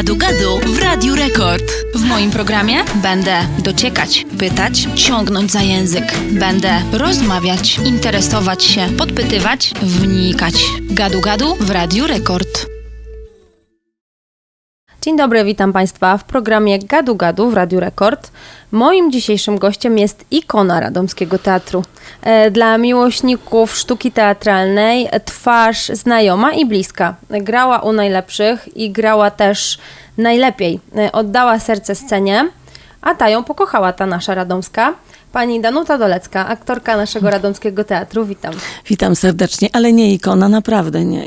Gadu Gadu w Radiu Rekord. W moim programie będę dociekać, pytać, ciągnąć za język. Będę rozmawiać, interesować się, podpytywać, wnikać. Gadu Gadu w Radiu Rekord. Dzień dobry, witam Państwa w programie Gadu Gadu w Radiu Rekord. Moim dzisiejszym gościem jest ikona Radomskiego Teatru. E, Dla miłośników sztuki teatralnej twarz znajoma i bliska. Grała u najlepszych i grała też najlepiej. E, Oddała serce scenie, a ta ją pokochała, ta nasza radomska. Pani Danuta Dolecka, aktorka naszego Radomskiego Teatru, witam. Witam serdecznie, ale nie ikona, naprawdę nie.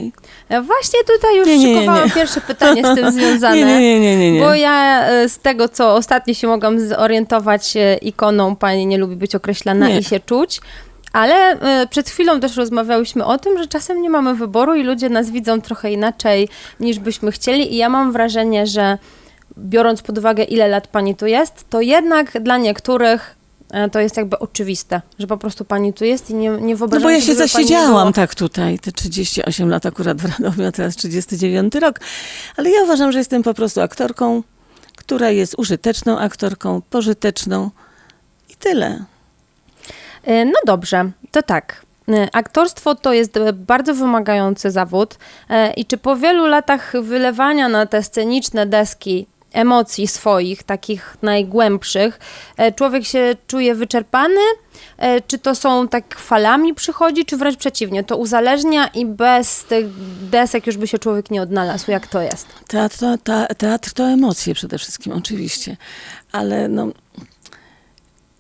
E, Właśnie tutaj już Nie, nie, szykowałam nie. pierwsze pytanie z tym związane. Nie, nie, nie, nie. Bo ja e, z tego, co ostatnio się mogłam zorientować, e, ikoną pani nie lubi być określana i się czuć. Ale przed chwilą też rozmawiałyśmy o tym, że czasem nie mamy wyboru i ludzie nas widzą trochę inaczej niż byśmy chcieli. I ja mam wrażenie, że biorąc pod uwagę, ile lat pani tu jest, to jednak dla niektórych to jest jakby oczywiste, że po prostu pani tu jest i nie, nie No wyobrażam bo ja się zasiedziałam tak tutaj, te 38 lat akurat w Radomiu, a teraz 39 rok. Ale ja uważam, że jestem po prostu aktorką, która jest użyteczną aktorką, pożyteczną i tyle. E, No dobrze, to tak. E, Aktorstwo to jest e, bardzo wymagający zawód. E, I czy po wielu latach wylewania na te sceniczne deski emocji swoich, takich najgłębszych, e, człowiek się czuje wyczerpany? E, Czy to są tak falami przychodzi, czy wręcz przeciwnie? To uzależnia i bez tych desek już by się człowiek nie odnalazł. Jak to jest? Teatr to, ta, teatr to emocje przede wszystkim, oczywiście. Ale no...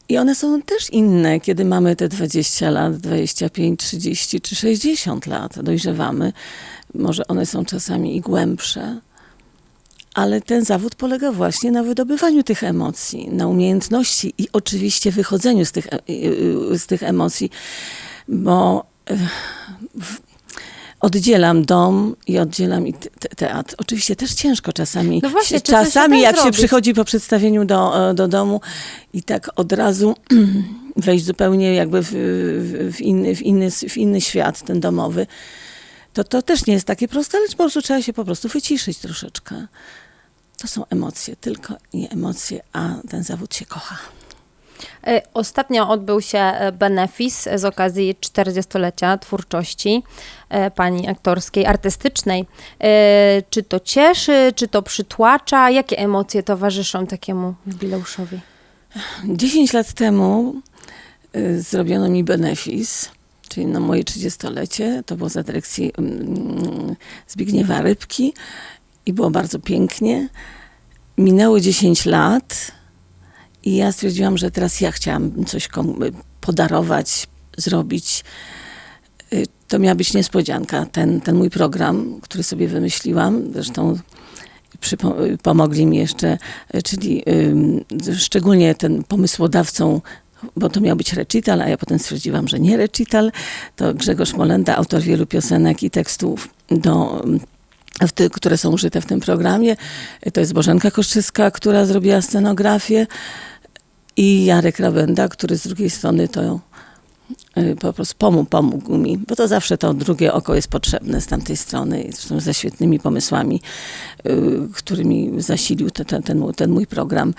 I one są też inne, kiedy mamy te 20 lat, 25, 30 czy 60 lat, dojrzewamy. Może one są czasami i głębsze. Ale ten zawód polega właśnie na wydobywaniu tych emocji, na umiejętności i oczywiście wychodzeniu z tych, e- e- z tych emocji, bo e, oddzielam dom i oddzielam i te- te- teatr. Oczywiście też ciężko czasami. No właśnie, się czasami jak się zrobić? przychodzi po przedstawieniu do, e, do domu i tak od razu wejść zupełnie jakby w, w, w, inny, w, inny, w inny świat, ten domowy, to to też nie jest takie proste, ale po prostu trzeba się po prostu wyciszyć troszeczkę. To są emocje, tylko nie emocje, a ten zawód się kocha. E, Ostatnio odbył się e, benefis z okazji 40-lecia twórczości e, pani aktorskiej, artystycznej. Czy to cieszy, czy to przytłacza? Jakie emocje towarzyszą takiemu jubileuszowi? 10 lat temu zrobiono mi benefis, czyli na moje 30-lecie. To było za dyrekcji mm, Zbigniewa Rybki i było bardzo pięknie. Minęło 10 lat i ja stwierdziłam, że teraz ja chciałam coś podarować, zrobić. Y, To miała być niespodzianka, ten, ten mój program, który sobie wymyśliłam. Zresztą pomogli mi jeszcze, y, czyli szczególnie ten pomysłodawcą, bo to miał być recital, a ja potem stwierdziłam, że nie recital. To Grzegorz Molenda, autor wielu piosenek i tekstów do ty, które są użyte w tym programie. To jest Bożenka Koszczyska, która zrobiła scenografię i Jarek Rawenda, który z drugiej strony to y, po prostu pomógł, pomógł mi, bo to zawsze to drugie oko jest potrzebne z tamtej strony, zresztą ze świetnymi pomysłami, y, którymi zasilił te, te, ten, mój- ten mój program.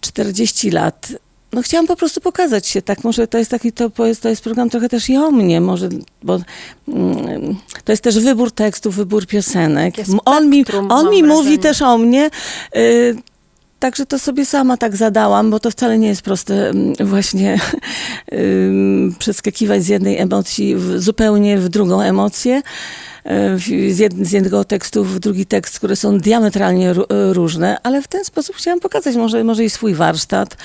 40 lat. No chciałam po prostu pokazać się, tak, może to jest taki, to, jest- to jest program trochę też i o mnie, może, bo mm, to jest też wybór tekstów, wybór piosenek. On mi, on mi mówi też o mnie, y, Także to sobie sama tak zadałam, bo to wcale nie jest proste mm, właśnie przeskakiwać z jednej emocji w, zupełnie w drugą emocję. y, Z, jed, z jednego tekstu w drugi tekst, które są diametralnie ró- y, różne, ale w ten sposób chciałam pokazać może, może i swój warsztat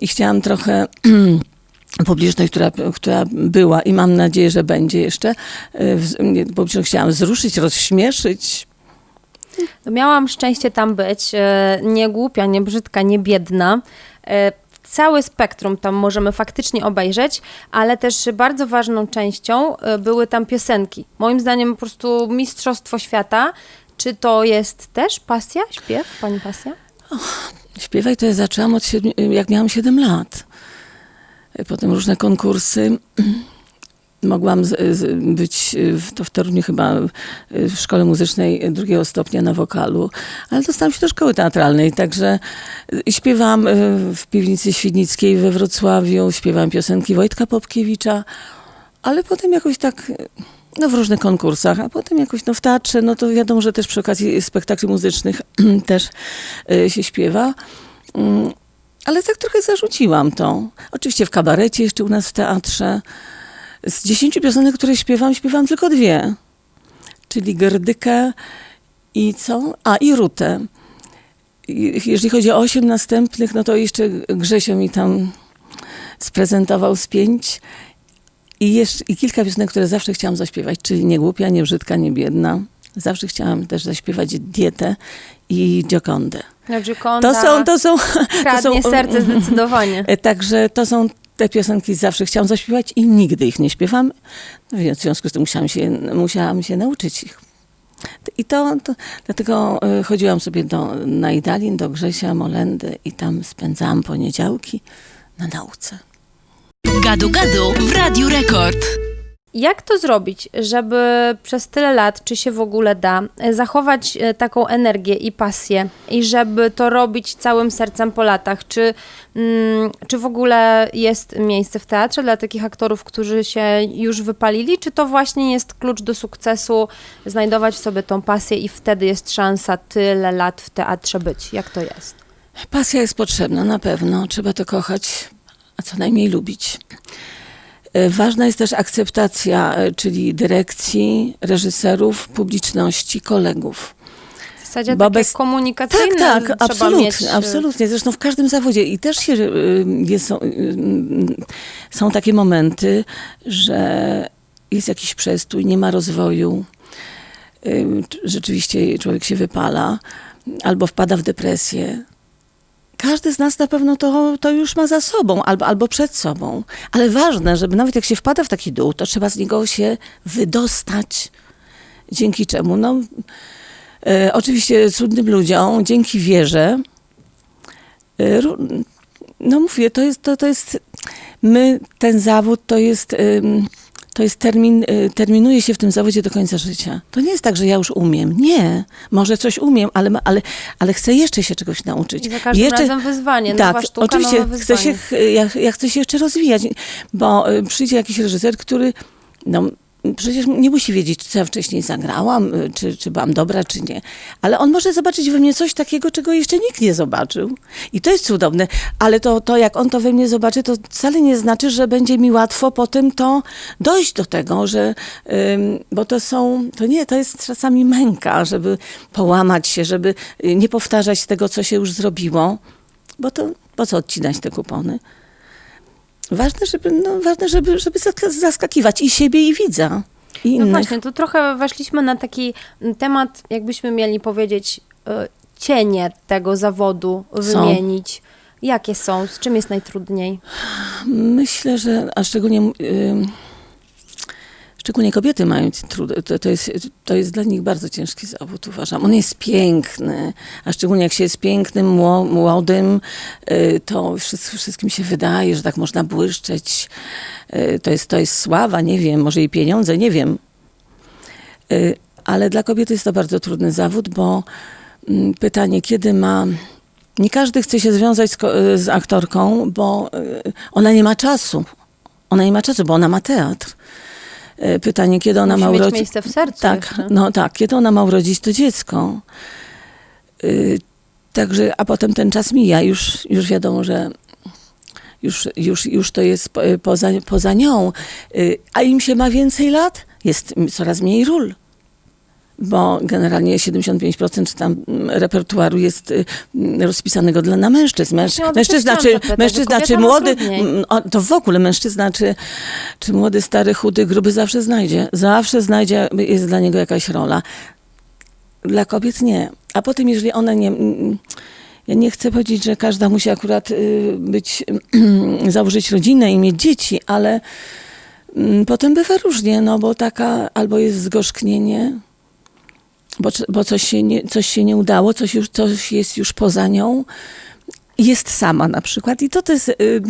i chciałam trochę publiczność, która, która była i mam nadzieję, że będzie jeszcze, nie, publiczność chciałam wzruszyć, rozśmieszyć, No miałam szczęście tam być. e, Nie głupia, nie brzydka, nie biedna. E, Całe spektrum tam możemy faktycznie obejrzeć, ale też bardzo ważną częścią e, były tam piosenki. Moim zdaniem po prostu mistrzostwo świata. Czy to jest też pasja, śpiew, pani pasja? Śpiewaj to ja zaczęłam od jak miałam 7 lat. Potem różne konkursy. mogłam z, z, być w, to w Toruniu chyba w szkole muzycznej drugiego stopnia na wokalu, ale dostałam się do szkoły teatralnej, także śpiewałam y, w piwnicy Świdnickiej we Wrocławiu, śpiewałam piosenki Wojtka Popkiewicza, ale potem jakoś tak no w różnych konkursach, a potem jakoś no w teatrze, no to wiadomo, że też przy okazji spektakli muzycznych też y, się śpiewa. Mm, Ale tak trochę zarzuciłam to. Oczywiście w kabarecie jeszcze u nas w teatrze. Z dziesięciu piosenek, które śpiewam, śpiewam tylko dwie. Czyli Gerdykę i co? A, i Rutę. Jeżeli chodzi o osiem następnych, no to jeszcze Grzesio mi tam sprezentował z pięć. I, jeszcze, I kilka piosenek, które zawsze chciałam zaśpiewać, czyli Nie głupia, nie brzydka, nie biedna. Zawsze chciałam też zaśpiewać Dietę i Giocondę. No, Gioconda To są, to są, to są serce zdecydowanie. E, Także to są te piosenki, zawsze chciałam zaśpiewać i nigdy ich nie śpiewam. No więc w związku z tym musiałam się, musiałam się nauczyć ich. I to, to dlatego e, chodziłam sobie do Najdalin, do Grzesia Molendy i tam spędzałam poniedziałki na nauce. Gadu Gadu w Radiu Rekord. Jak to zrobić, żeby przez tyle lat, czy się w ogóle da, e, zachować e, taką energię i pasję i żeby to robić całym sercem po latach? Czy, mm, czy w ogóle jest miejsce w teatrze dla takich aktorów, którzy się już wypalili? Czy to właśnie jest klucz do sukcesu, znajdować w sobie tą pasję i wtedy jest szansa tyle lat w teatrze być? Jak to jest? Pasja jest potrzebna, na pewno. Trzeba to kochać, a co najmniej lubić. E, Ważna jest też akceptacja, e, czyli dyrekcji, reżyserów, publiczności, kolegów. W zasadzie Bo bez- komunikacyjne Tak, tak, absolutnie, mieć. e, absolutnie. Zresztą w każdym zawodzie i też się, jest, są, są takie momenty, że jest jakiś przestój, nie ma rozwoju. Rzeczywiście człowiek się wypala albo wpada w depresję. Każdy z nas na pewno to, to już ma za sobą albo, albo przed sobą. Ale ważne, żeby nawet jak się wpada w taki dół, to trzeba z niego się wydostać. Dzięki czemu? No, E, oczywiście cudnym ludziom, dzięki wierze. E, no mówię, to jest, to, to jest, my, ten zawód to jest, to jest termin, y, terminuje się w tym zawodzie do końca życia. To nie jest tak, że ja już umiem. Nie, może coś umiem, ale, ale, ale chcę jeszcze się czegoś nauczyć. I za każdym jeszcze, razem wyzwanie, tak, nowa sztuka, oczywiście nowe chcę się, wyzwanie. ja, ja chcę się jeszcze rozwijać, bo y, przyjdzie jakiś reżyser, który no, przecież nie musi wiedzieć, co ja wcześniej zagrałam, y, czy, czy byłam dobra, czy nie. Ale on może zobaczyć we mnie coś takiego, czego jeszcze nikt nie zobaczył. I to jest cudowne. Ale to, to jak on to we mnie zobaczy, to wcale nie znaczy, że będzie mi łatwo potem to dojść do tego, że, bo to są, to nie, to jest czasami męka, żeby połamać się, żeby y, nie powtarzać tego, co się już zrobiło. Bo to po co odcinać te kupony? Ważne, żeby, no, ważne, żeby, żeby zaska- zaskakiwać i siebie, i widza. I No innych. właśnie, tu trochę weszliśmy na taki temat, jakbyśmy mieli powiedzieć, y, cienie tego zawodu Są. wymienić. Jakie są? Z czym jest najtrudniej? Myślę, że a szczególnie, ym, szczególnie kobiety mają trud, to, to, jest, to jest dla nich bardzo ciężki zawód, uważam. On jest piękny, a szczególnie jak się jest pięknym, mło- młodym, y, to wszyst- wszystkim się wydaje, że tak można błyszczeć. Y, To jest, to jest sława, nie wiem, może i pieniądze, nie wiem. Y, Ale dla kobiety jest to bardzo trudny zawód, bo mm, pytanie, kiedy ma. Nie każdy chce się związać z, z aktorką, bo ona nie ma czasu. Ona nie ma czasu, bo ona ma teatr. Y, Pytanie, kiedy ona Musi ma urodzić. miejsce w sercu Tak, jeszcze. no tak, kiedy ona ma urodzić to dziecko. Y, Także, a potem ten czas mija, już, już wiadomo, że już, już, już to jest po- poza, poza nią. Y, A im się ma więcej lat, jest coraz mniej ról. Bo generalnie 75% czy tam mm, repertuaru jest y, rozpisanego dla na mężczyzn. Męż, Właśnie o to mężczyzna, czy, mężczyzna czy młody, mm, to w ogóle mężczyzna czy, czy młody, stary, chudy, gruby zawsze znajdzie. Zawsze znajdzie, jest dla niego jakaś rola. Dla kobiet nie. A potem, jeżeli one nie. mm, Ja nie chcę powiedzieć, że każda musi akurat y, być, założyć rodzinę i mieć dzieci, ale potem bywa różnie, no bo taka albo jest zgorzknienie, bo, bo coś, się nie, coś się nie udało, coś, już, coś jest już poza nią. Jest sama na przykład. I to, to jest. Y,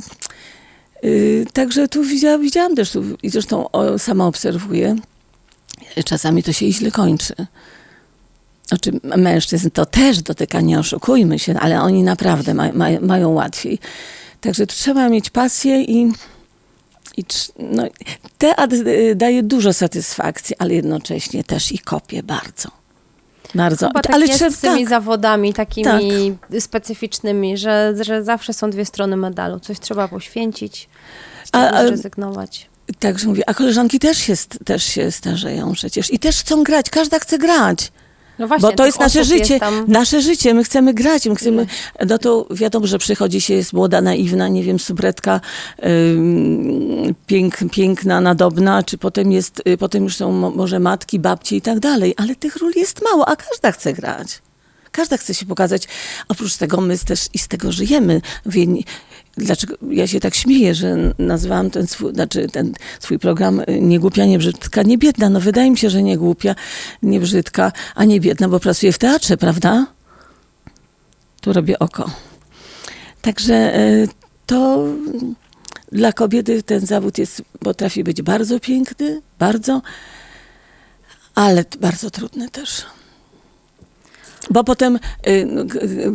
Y, Także tu widziałam, widziałam też, tu, i zresztą o, sama obserwuję, czasami to się źle kończy. Znaczy mężczyzn to też dotyka, nie oszukujmy się, ale oni naprawdę ma, ma, mają łatwiej. Także trzeba mieć pasję i, i no, teatr y, daje dużo satysfakcji, ale jednocześnie też i kopie bardzo. Bardzo. Chyba tak ale jest z tymi tak, zawodami takimi specyficznymi, że, że zawsze są dwie strony medalu. Coś trzeba poświęcić, A- a, zrezygnować. Także mówię, a koleżanki też się, też się starzeją przecież i też chcą grać, każda chce grać. No właśnie, Bo to jest nasze życie, Jest tam... nasze życie, my chcemy grać, my chcemy, no to wiadomo, że przychodzi się, jest młoda, naiwna, nie wiem, subretka, ym, pięk, piękna, nadobna, czy potem jest, y, potem już są mo- może matki, babcie i tak dalej, ale tych ról jest mało, a każda chce grać. Każda chce się pokazać. Oprócz tego my też i z tego żyjemy. Wie, dlaczego ja się tak śmieję, że nazwałam ten swój, znaczy ten swój program y, Nie głupia, nie brzydka, nie biedna. No wydaje mi się, że nie głupia, nie brzydka, a nie biedna, bo pracuję w teatrze, prawda? Tu robię oko. Także y, to dla kobiety ten zawód jest, potrafi być bardzo piękny, bardzo, ale bardzo trudny też. Bo potem y,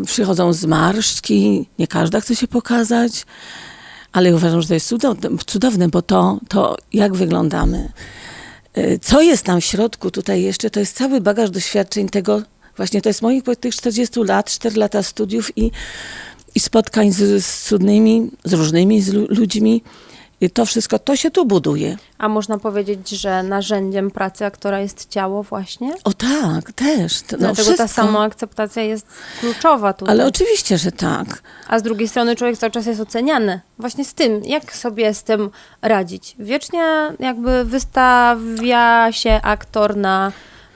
przychodzą zmarszczki, nie każda chce się pokazać, ale uważam, że to jest cudowne, bo to, to jak wyglądamy, y, co jest tam w środku tutaj jeszcze, to jest cały bagaż doświadczeń tego, właśnie to jest moich tych 40 lat, 4 lata studiów i, i spotkań z, z cudnymi, z różnymi z lu- ludźmi. I to wszystko, to się tu buduje. A można powiedzieć, że narzędziem pracy aktora jest ciało właśnie? O tak, też. No, Dlatego wszystko. ta samoakceptacja jest kluczowa tutaj. Ale oczywiście, że tak. A z drugiej strony człowiek cały czas jest oceniany. Właśnie z tym, jak sobie z tym radzić. Wiecznie jakby wystawia się aktor na,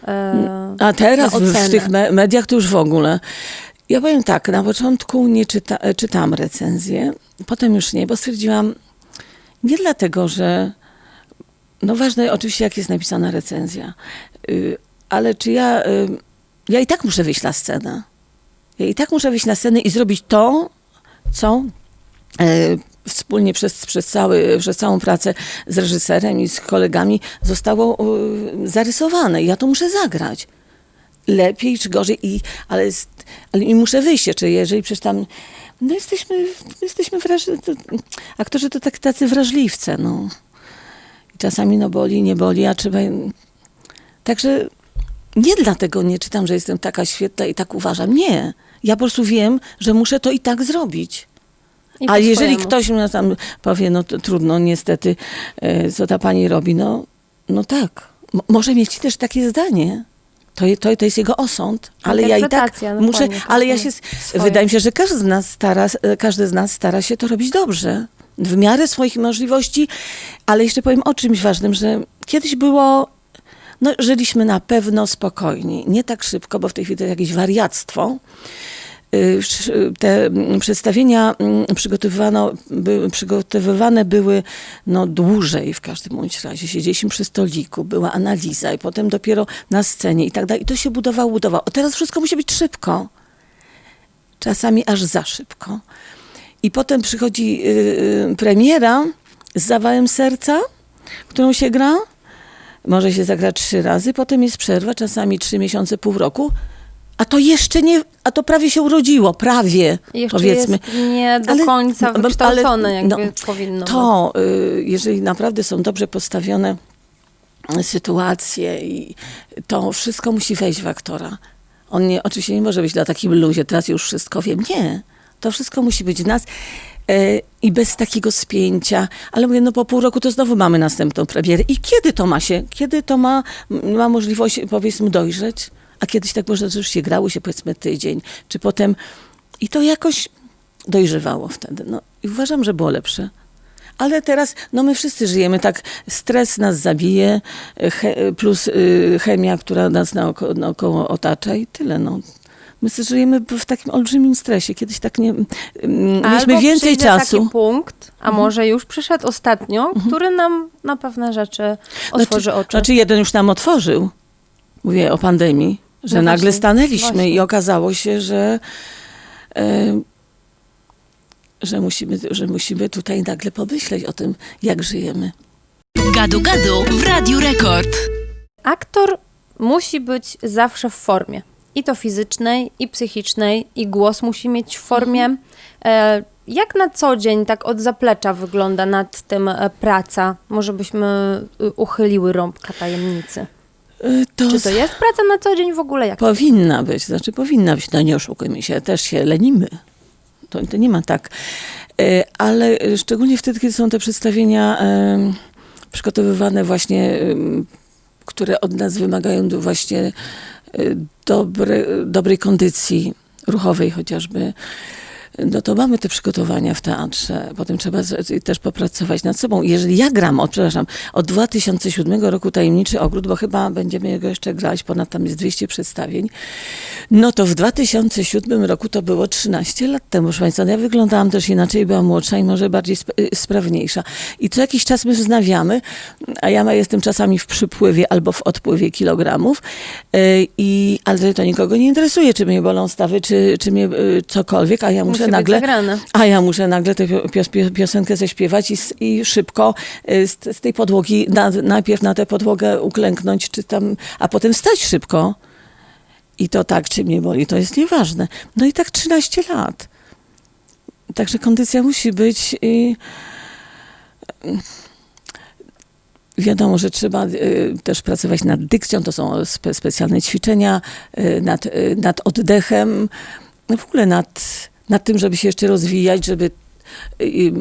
e, A teraz w, tych me- mediach to już w ogóle. Ja powiem tak, na początku nie czyta, czytałam recenzję, potem już nie, bo stwierdziłam, nie dlatego, że, no ważne oczywiście jak jest napisana recenzja, y, ale czy ja, y, ja i tak muszę wyjść na scenę. Ja i tak muszę wyjść na scenę i zrobić to, co e, wspólnie przez, przez, cały, przez całą pracę z reżyserem i z kolegami zostało e, zarysowane. Ja to muszę zagrać. Lepiej czy gorzej, i, ale, ale i muszę wyjść jeszcze, jeżeli przecież tam, no jesteśmy, jesteśmy wrażliwi, aktorzy to tak, tacy wrażliwce, no. I czasami no boli, nie boli, a trzeba... Także nie dlatego nie czytam, że jestem taka świetna i tak uważam. Nie. Ja po prostu wiem, że muszę to i tak zrobić. I A jeżeli swojemu. ktoś mi tam powie, no trudno, niestety, e, co ta pani robi, no, no tak. M- może mieć też takie zdanie. To, to, to jest jego osąd, ale ja i tak Interpretacja, muszę, ale ja się, swoje. wydaje mi się, że każdy z nas stara, każdy z nas stara się to robić dobrze. W miarę swoich możliwości, ale jeszcze powiem o czymś ważnym, że kiedyś było, no żyliśmy na pewno spokojniej, nie tak szybko, bo w tej chwili to jest jakieś wariactwo. Y, te przedstawienia mm, przygotowywano, by, przygotowywane były no, dłużej w każdym bądź razie. Siedzieliśmy przy stoliku, była analiza i potem dopiero na scenie i tak dalej. I to się budowało, budowało. Teraz wszystko musi być szybko. Czasami aż za szybko. I potem przychodzi y, y, premiera z zawałem serca, którą się gra. Może się zagra trzy razy, potem jest przerwa, czasami trzy miesiące, pół roku. A to jeszcze nie, a to prawie się urodziło, prawie, Jeszcze powiedzmy. nie do Ale- końca no, wykształcone, ale- jakby no, powinno. To, y, jeżeli naprawdę są dobrze postawione sytuacje i to wszystko musi wejść w aktora. On nie, oczywiście nie może być na takim luzie, teraz już wszystko wiem. Nie. To wszystko musi być w nas e, i bez takiego spięcia. Ale mówię, no po pół roku to znowu mamy następną premierę. I kiedy to ma się, kiedy to ma, ma możliwość, powiedzmy, dojrzeć? A kiedyś tak może już się grało się, powiedzmy, tydzień, czy potem... I to jakoś dojrzewało wtedy. No, I uważam, że było lepsze. Ale teraz, no my wszyscy żyjemy tak, stres nas zabije, he, plus y, chemia, która nas naoko, naokoło otacza i tyle, no. My żyjemy w takim olbrzymim stresie. Kiedyś tak nie... mm, Mieliśmy więcej czasu. Mhm. taki punkt, a może już przyszedł ostatnio, który nam na pewne rzeczy otworzy oczy. Znaczy jeden już nam otworzył. Mówię o pandemii, że No nagle właśnie, stanęliśmy właśnie. i okazało się, że, e, że musimy, że musimy tutaj nagle pomyśleć o tym, jak żyjemy. Gadu Gadu w Radiu Rekord. Aktor musi być zawsze w formie. I to fizycznej, i psychicznej, i głos musi mieć w formie. E, jak na co dzień, tak od zaplecza wygląda nad tym e, praca? Może byśmy uchyliły rąbka tajemnicy. Y, To, Czy to jest praca na co dzień w ogóle? Jak Powinna być, znaczy powinna być, no nie oszukujmy się, też się lenimy. To, to nie ma tak. E, Ale szczególnie wtedy, kiedy są te przedstawienia przygotowywane właśnie, które od nas wymagają właśnie e, dobre, dobrej kondycji ruchowej chociażby, no to mamy te przygotowania w teatrze. Potem trzeba też popracować nad sobą. Jeżeli ja gram, od, przepraszam, od 2007 roku Tajemniczy Ogród, bo chyba będziemy go jeszcze grać, ponad tam jest 200 przedstawień, no to w 2007 roku to było 13 lat temu, proszę Państwa. No Ja wyglądałam też inaczej, byłam młodsza i może bardziej sp- y, sprawniejsza. I co jakiś czas my wznawiamy, a ja jestem czasami w przypływie albo w odpływie kilogramów, y, i, ale to nikogo nie interesuje, czy mnie bolą stawy, czy, czy mnie y, cokolwiek, a ja muszę być nagle... A ja muszę nagle tę pio- pios, pio- piosenkę zaśpiewać i, i szybko y, z, z tej podłogi na, najpierw na tę podłogę uklęknąć, czy tam, a potem wstać szybko. I to tak, czy mnie boli, to jest nieważne. No i tak 13 lat. Także kondycja musi być i wiadomo, że trzeba y, też pracować nad dykcją, to są spe, specjalne ćwiczenia, y, nad, y, nad oddechem, no w ogóle nad, nad tym, żeby się jeszcze rozwijać, żeby y, y,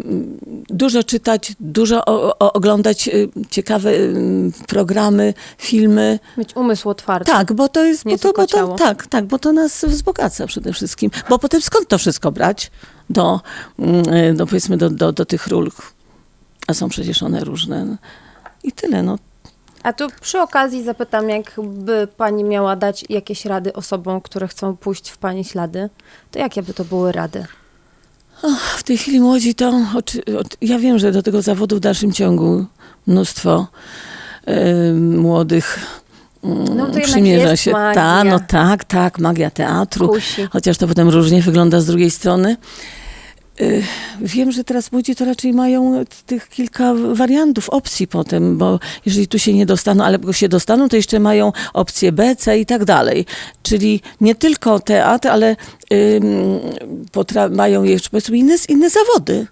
dużo czytać, dużo oglądać y, ciekawe programy, filmy. Mieć umysł otwarty. Tak, bo to jest, bo to, bo to, tak, tak, bo to nas wzbogaca przede wszystkim. Bo potem skąd to wszystko brać do, mm, do powiedzmy, do, do, do tych ról, a są przecież one różne. I tyle, no. A tu przy okazji zapytam, jakby pani miała dać jakieś rady osobom, które chcą pójść w pani ślady, to jakie by to były rady? W tej chwili młodzi to, ja wiem, że do tego zawodu w dalszym ciągu mnóstwo e, młodych mm, No to przymierza jest się. magia. Ta, no tak, tak, magia teatru. Kusi. Chociaż to potem różnie wygląda z drugiej strony. Y, Wiem, że teraz młodzi to raczej mają tych kilka wariantów, opcji potem, bo jeżeli tu się nie dostaną, ale jak się dostaną, to jeszcze mają opcje B, C i tak dalej. Czyli nie tylko teatr, ale ym, mają jeszcze powiedzmy inne, inne zawody.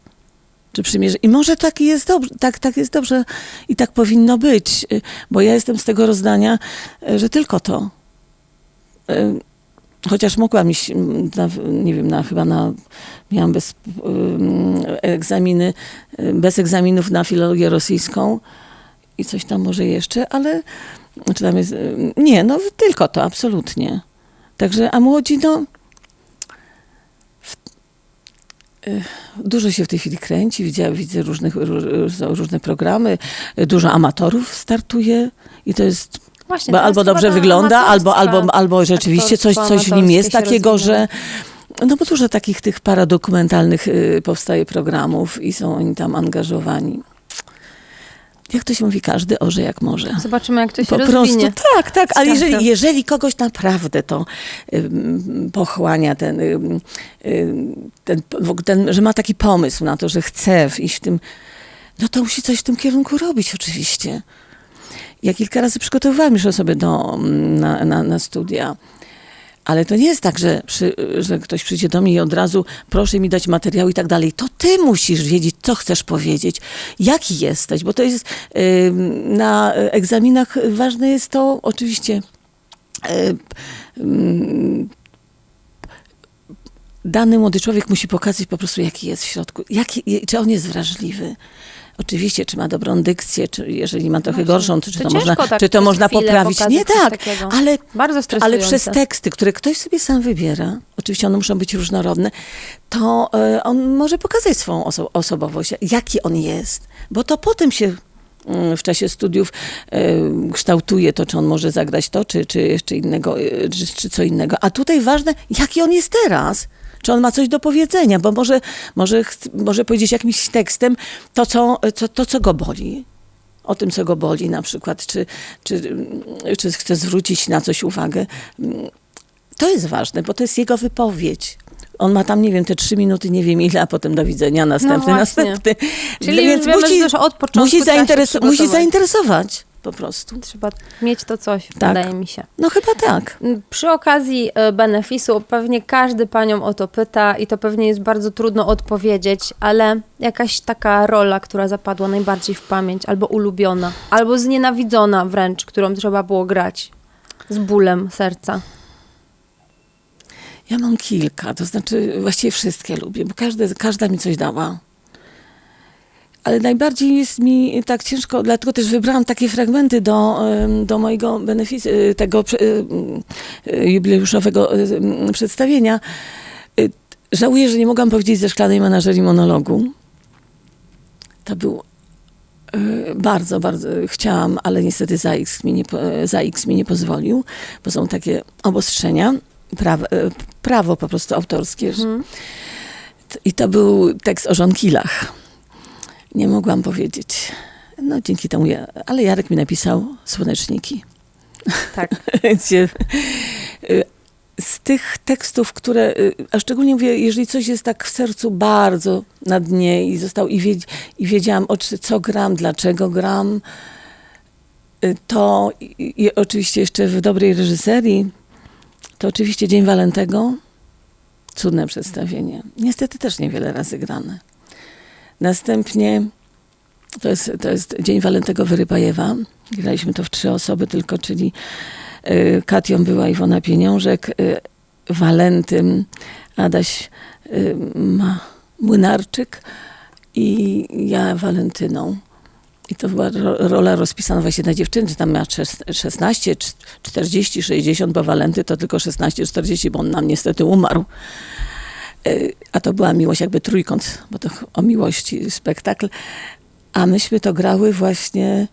Czy przymierze. I może tak jest dobrze, tak, tak jest dobrze i tak powinno być, y, bo ja jestem z tego rozdania, y, że tylko to. Chociaż mogłam iść, mm, na, nie wiem, na, chyba na, miałam bez egzaminy, y, bez egzaminów na filologię rosyjską i coś tam może jeszcze, ale czy tam jest, y, nie, no tylko to, absolutnie. Także, a młodzi, no, w, y, dużo się w tej chwili kręci, widzę, widzę różnych, ró- są różne programy, dużo amatorów startuje i to jest Właśnie, bo albo dobrze wygląda, albo, albo, albo rzeczywiście coś, coś w nim jest takiego, że no bo dużo takich tych paradokumentalnych y, powstaje programów i są oni tam angażowani. Jak to się mówi, każdy orze jak może. Zobaczymy, jak to się Po rozwinie. prostu tak, tak, ale jeżeli, jeżeli kogoś naprawdę to ym, pochłania, ten, ym, ym, ten, ten, że ma taki pomysł na to, że chce iść w tym, no to musi coś w tym kierunku robić oczywiście. Ja kilka razy przygotowywałam już osoby do, mm, na, na, na studia. Ale to nie jest tak, że, przy, że ktoś przyjdzie do mnie i od razu proszę mi dać materiał i tak dalej. To ty musisz wiedzieć, co chcesz powiedzieć, jaki jesteś, bo to jest na egzaminach ważne jest to oczywiście dany młody człowiek musi pokazać po prostu, jaki jest w środku, jaki, czy on jest wrażliwy. Oczywiście, czy ma dobrą dykcję, czy jeżeli ma trochę gorszą, to czy To to, można, tak czy to można poprawić. Nie tak, takiego. ale ale przez teksty, które ktoś sobie sam wybiera, oczywiście one muszą być różnorodne, to e, on może pokazać swoją oso- osobowość, jaki on jest. Bo to potem się mm, w czasie studiów e, kształtuje to, czy on może zagrać to, czy, czy jeszcze innego, e, czy, czy co innego. A tutaj ważne, jaki on jest teraz. Czy on ma coś do powiedzenia, bo może, może, może powiedzieć jakimś tekstem to co, co, to, co go boli o tym, co go boli na przykład, czy, czy, czy chce zwrócić na coś uwagę. To jest ważne, bo to jest jego wypowiedź. On ma tam, nie wiem, te trzy minuty, nie wiem ile, a potem do widzenia, następny, No następny. Czyli już wiemy, już od początku musi, zainteres- musi zainteresować po prostu. Trzeba mieć to coś, Tak. wydaje mi się. No chyba tak. Przy okazji e, benefisu pewnie każdy panią o to pyta i to pewnie jest bardzo trudno odpowiedzieć, ale jakaś taka rola, która zapadła najbardziej w pamięć, albo ulubiona, albo znienawidzona wręcz, którą trzeba było grać z bólem serca. Ja mam kilka, to znaczy właściwie wszystkie lubię, bo każde, każda mi coś dała. Ale najbardziej jest mi tak ciężko, dlatego też wybrałam takie fragmenty do, do mojego benefic- y, tego y, y, jubileuszowego y, przedstawienia. Żałuję, że nie mogłam powiedzieć ze szklanej menażerii monologu. To był bardzo, bardzo chciałam, ale niestety ZAX mi nie, ZAX mi nie pozwolił, bo są takie obostrzenia, prawo, prawo po prostu autorskie. T- I to był tekst o żonkilach. Nie mogłam powiedzieć. No dzięki temu, ja, ale Jarek mi napisał słoneczniki. Tak. Gdzie, y, z tych tekstów, które, y, a szczególnie mówię, jeżeli coś jest tak w sercu bardzo na dnie i został, i, wiedz, i wiedziałam, o co gram, dlaczego gram, y, to i, i oczywiście jeszcze w dobrej reżyserii, to oczywiście Dzień Walentego, cudne przedstawienie. Niestety też niewiele razy grane. Następnie to jest, to jest Dzień Walentego Wyrybajewa. Graliśmy to w trzy osoby tylko, czyli y, Katią była Iwona Pieniążek, y, Walentym Adaś y, ma Młynarczyk i ja Walentyną. I to była ro, rola rozpisana właśnie na dziewczyny, czy tam miała szes- 16, cz- 40, 60, bo Walenty to tylko 16, 40, bo on nam niestety umarł. Y, A to była miłość, jakby trójkąt, bo to o miłości spektakl. A myśmy to grały właśnie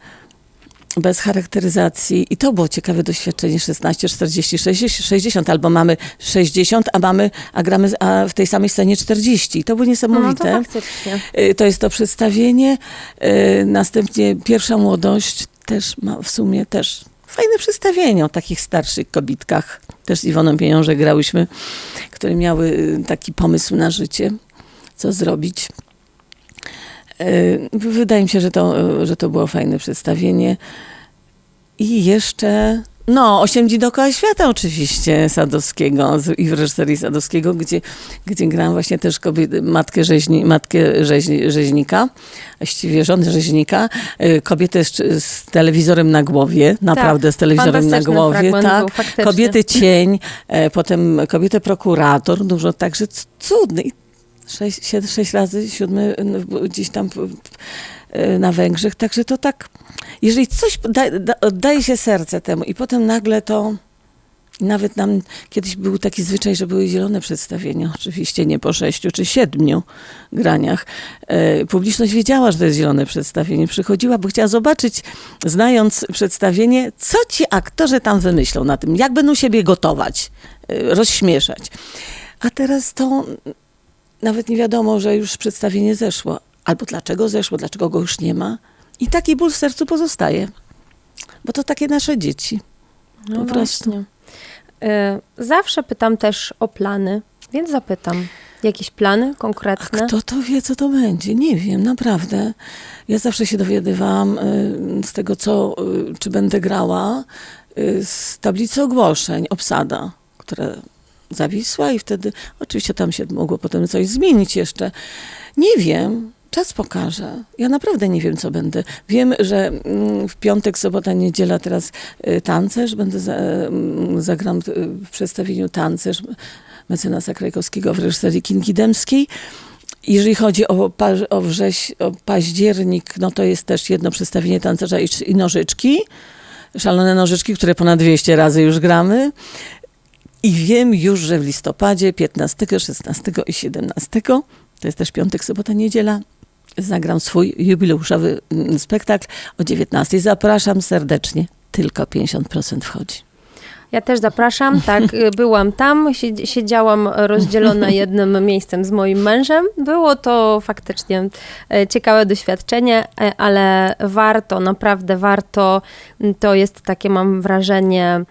bez charakteryzacji. I to było ciekawe doświadczenie 16, 40, 60, 60 albo mamy 60, a mamy, a gramy a w tej samej scenie 40. I to było No to niesamowite. faktycznie. Y, To jest to przedstawienie. Y, Następnie pierwsza młodość też ma w sumie też fajne przedstawienie o takich starszych kobitkach. Też z Iwoną Pieniążek grałyśmy, które miały y, taki pomysł na życie, co zrobić. Y, Wydaje mi się, że to, y, że to było fajne przedstawienie. I jeszcze, no, Osiem dni dookoła świata oczywiście Sadowskiego i w reżyserii Sadowskiego, gdzie, gdzie grałam właśnie też kobiet, matkę, rzeźni, matkę rzeźni, rzeźnika, właściwie żonę rzeźnika, y, kobietę z, z telewizorem na głowie, naprawdę z telewizorem na głowie, tak. był. Kobiety cień, e, potem kobietę prokurator, dużo także cudny. Sześć, sied- sześć razy, siódmy gdzieś tam na Węgrzech. Także to tak, jeżeli coś da, da, oddaje się serce temu i potem nagle to, nawet nam kiedyś był taki zwyczaj, że były zielone przedstawienia, oczywiście nie po sześciu czy siedmiu graniach. E, publiczność wiedziała, że to jest zielone przedstawienie. Przychodziła, bo chciała zobaczyć, znając przedstawienie, co ci aktorzy tam wymyślą na tym, jak będą siebie gotować, e, rozśmieszać. A teraz to nawet nie wiadomo, że już przedstawienie zeszło. Albo dlaczego zeszło, dlaczego go już nie ma. I taki ból w sercu pozostaje. Bo to takie nasze dzieci. No po prostu. właśnie. E, Zawsze pytam też o plany, więc zapytam. Jakieś plany A konkretne? kto to wie, co to będzie? Nie wiem, naprawdę. Ja zawsze się dowiadywałam y, z tego, co, y, czy będę grała, y, z tablicy ogłoszeń, obsada, która zawisła i wtedy oczywiście tam się mogło potem coś zmienić jeszcze. Nie wiem. Czas pokaże. Ja naprawdę nie wiem, co będę. Wiem, że mm, w piątek, sobota, niedziela teraz y, tancerz. Będę za, mm, zagram y, w przedstawieniu tancerz mecenasa Krajkowskiego w reżyserii Kingi Dębskiej. Jeżeli chodzi o, pa, o, wrześ, o październik, no to jest też jedno przedstawienie tancerza i, i nożyczki. Szalone nożyczki, które ponad 200 razy już gramy. I wiem już, że w listopadzie 15, 16 i 17, to jest też piątek, sobota, niedziela, zagram swój jubileuszowy mm, spektakl o 19. Zapraszam serdecznie. Tylko 50% wchodzi. Ja też zapraszam, tak, y, byłam tam, siedzi- siedziałam rozdzielona jednym miejscem z moim mężem. Było to faktycznie e, ciekawe doświadczenie, e, ale warto, naprawdę warto. To jest takie, mam wrażenie, e,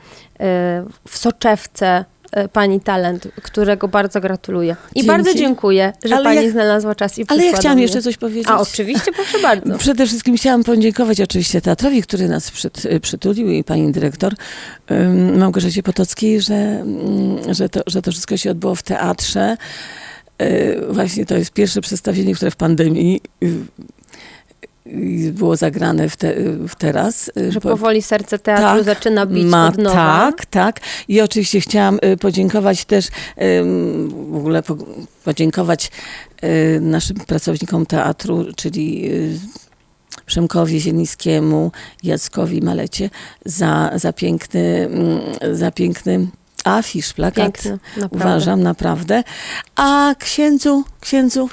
w soczewce pani talent, którego bardzo gratuluję. I Dzięki. bardzo dziękuję, że Ale pani ja- znalazła czas i Ale ja chciałam jeszcze coś powiedzieć. A oczywiście, proszę bardzo. Przede wszystkim chciałam podziękować oczywiście teatrowi, który nas przyt, przytulił i pani dyrektor Małgorzacie Potockiej, że, mm, że, to, że to wszystko się odbyło w teatrze. Y, Właśnie to jest pierwsze przedstawienie, które w pandemii było zagrane w, te, w teraz. y, Że po- powoli serce teatru Tak, zaczyna bić ma, od nowa. Tak, tak. I oczywiście chciałam y, podziękować też, w ogóle po, podziękować y, naszym pracownikom teatru, czyli Przemkowi Zielińskiemu, Jackowi Malecie za, za piękny, mm, za piękny afisz, plakat. Piękny, naprawdę. Uważam, naprawdę. A księdzu, księdzu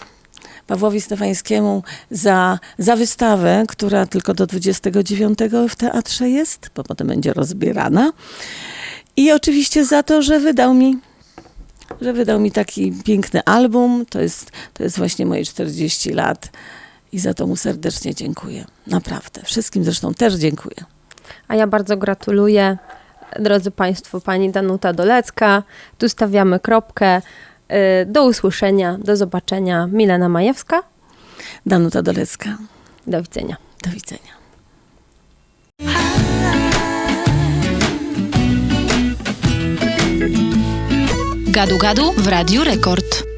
Pawłowi Stefańskiemu za, za wystawę, która tylko do 29 w teatrze jest, bo potem będzie rozbierana. I oczywiście za to, że wydał mi że wydał mi taki piękny album. To jest, to jest właśnie moje 40 lat i za to mu serdecznie dziękuję. Naprawdę. Wszystkim zresztą też dziękuję. A ja bardzo gratuluję, drodzy Państwo, pani Danuta Dolecka. Tu stawiamy kropkę. Y, Do usłyszenia, do zobaczenia. Milena Majewska. Danuta Dolecka. Do widzenia. Do widzenia. Gadu Gadu w Radiu Rekord.